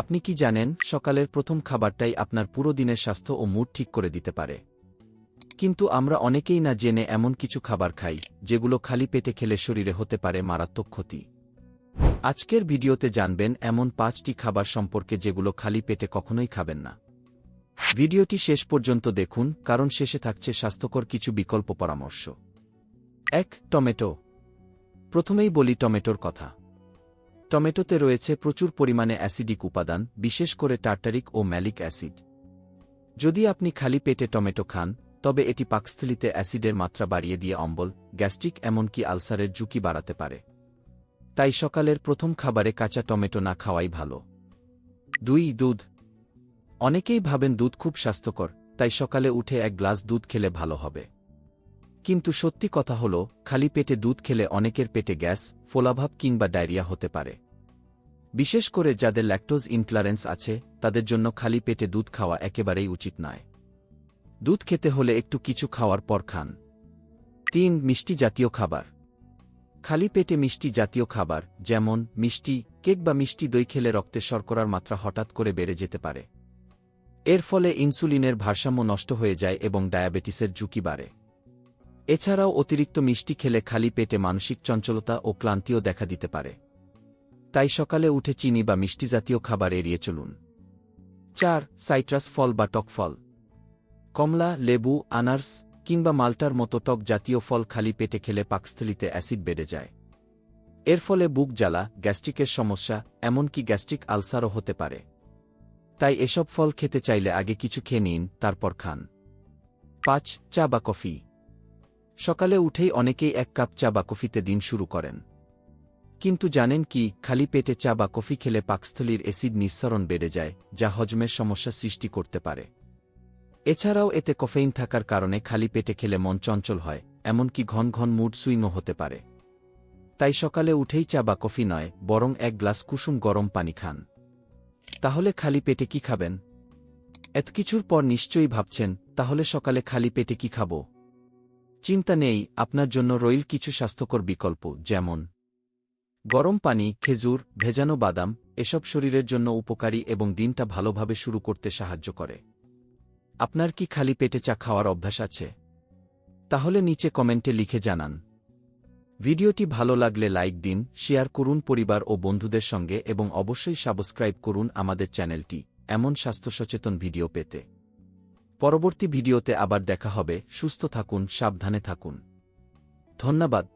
আপনি কি জানেন, সকালের প্রথম খাবারটাই আপনার পুরো দিনের স্বাস্থ্য ও মুড ঠিক করে দিতে পারে। কিন্তু আমরা অনেকেই না জেনে এমন কিছু খাবার খাই, যেগুলো খালি পেটে খেলে শরীরে হতে পারে মারাত্মক ক্ষতি। আজকের ভিডিওতে জানবেন এমন পাঁচটি খাবার সম্পর্কে যেগুলো খালি পেটে কখনোই খাবেন না। ভিডিওটি শেষ পর্যন্ত দেখুন, কারণ শেষে থাকছে স্বাস্থ্যকর কিছু বিকল্প পরামর্শ। এক, টমেটো। প্রথমেই বলি টমেটোর কথা। টমেটোতে রয়েছে প্রচুর পরিমাণে অ্যাসিডিক উপাদান, বিশেষ করে টার্টারিক ও ম্যালিক অ্যাসিড। যদি আপনি খালি পেটে টমেটো খান, তবে এটি পাকস্থলিতে অ্যাসিডের মাত্রা বাড়িয়ে দিয়ে অম্বল, গ্যাস্ট্রিক এমনকি আলসারের ঝুঁকি বাড়াতে পারে। তাই সকালের প্রথম খাবারে কাঁচা টমেটো না খাওয়াই ভালো। দুই, দুধ। অনেকেই ভাবেন দুধ খুব স্বাস্থ্যকর, তাই সকালে উঠে এক গ্লাস দুধ খেলে ভালো হবে। কিন্তু সত্যি কথা হল, খালি পেটে দুধ খেলে অনেকের পেটে গ্যাস, ফোলাভাব কিংবা ডায়রিয়া হতে পারে। বিশেষ করে যাদের ল্যাকটোজ ইনক্লারেন্স আছে, তাদের জন্য খালি পেটে দুধ খাওয়া একেবারেই উচিত নয়। দুধ খেতে হলে একটু কিছু খাওয়ার পর খান। তিন, মিষ্টি জাতীয় খাবার। খালি পেটে মিষ্টি জাতীয় খাবার, যেমন মিষ্টি, কেক বা মিষ্টি দই খেলে রক্তে শর্করার মাত্রা হঠাৎ করে বেড়ে যেতে পারে। এর ফলে ইনসুলিনের ভারসাম্য নষ্ট হয়ে যায় এবং ডায়াবেটিসের ঝুঁকি বাড়ে। এছাড়াও অতিরিক্ত মিষ্টি খেলে খালি পেটে মানসিক চঞ্চলতা ও ক্লান্তিও দেখা দিতে পারে। তাই সকালে উঠে চিনি বা মিষ্টি জাতীয় খাবার এড়িয়ে চলুন। চার, সাইট্রাস ফল বা টক ফল। কমলা, লেবু, আনার্স কিংবা মাল্টার মতো টক জাতীয় ফল খালি পেটে খেলে পাকস্থলিতে অ্যাসিড বেড়ে যায়। এর ফলে বুক জ্বালা, গ্যাস্ট্রিকের সমস্যা, এমনকি গ্যাস্ট্রিক আলসারও হতে পারে। তাই এসব ফল খেতে চাইলে আগে কিছু খেয়ে নিন, তারপর খান। পাঁচ, চা বা কফি। সকালে উঠেই অনেকেই এক কাপ চা বা কফিতে দিন শুরু করেন। কিন্তু জানেন কি, খালি পেটে চা বা কফি খেলে পাকস্থলীর অ্যাসিড নিঃসরণ বেড়ে যায়, যা হজমের সমস্যা সৃষ্টি করতে পারে। এছাড়াও এতে কফেইন থাকার কারণে খালি পেটে খেলে মন চঞ্চল হয়, এমনকি ঘন ঘন মুড সুইংও হতে পারে। তাই সকালে উঠেই চা বা কফি নয়, বরং এক গ্লাস কুসুম গরম পানি খান। তাহলে খালি পেটে কি খাবেন? এত কিছুর পর নিশ্চয়ই ভাবছেন, তাহলে সকালে খালি পেটে কি খাব? চিন্তা নেই, আপনার জন্য রইল কিছু স্বাস্থ্যকর বিকল্প, যেমন গরম পানি, খেজুর, ভেজানো বাদাম, এসব শরীরের জন্য উপকারী এবং দিনটা ভালোভাবে শুরু করতে সাহায্য করে। আপনার কি খালি পেটে চা খাওয়ার অভ্যাস আছে? তাহলে নিচে কমেন্টে লিখে জানান। ভিডিওটি ভালো লাগলে লাইক দিন, শেয়ার করুন পরিবার ও বন্ধুদের সঙ্গে এবং অবশ্যই সাবস্ক্রাইব করুন আমাদের চ্যানেলটি, এমন স্বাস্থ্য সচেতন ভিডিও পেতে। পরবর্তী ভিডিওতে আবার দেখা হবে। সুস্থ থাকুন সাবধানে থাকুন। ধন্যবাদ।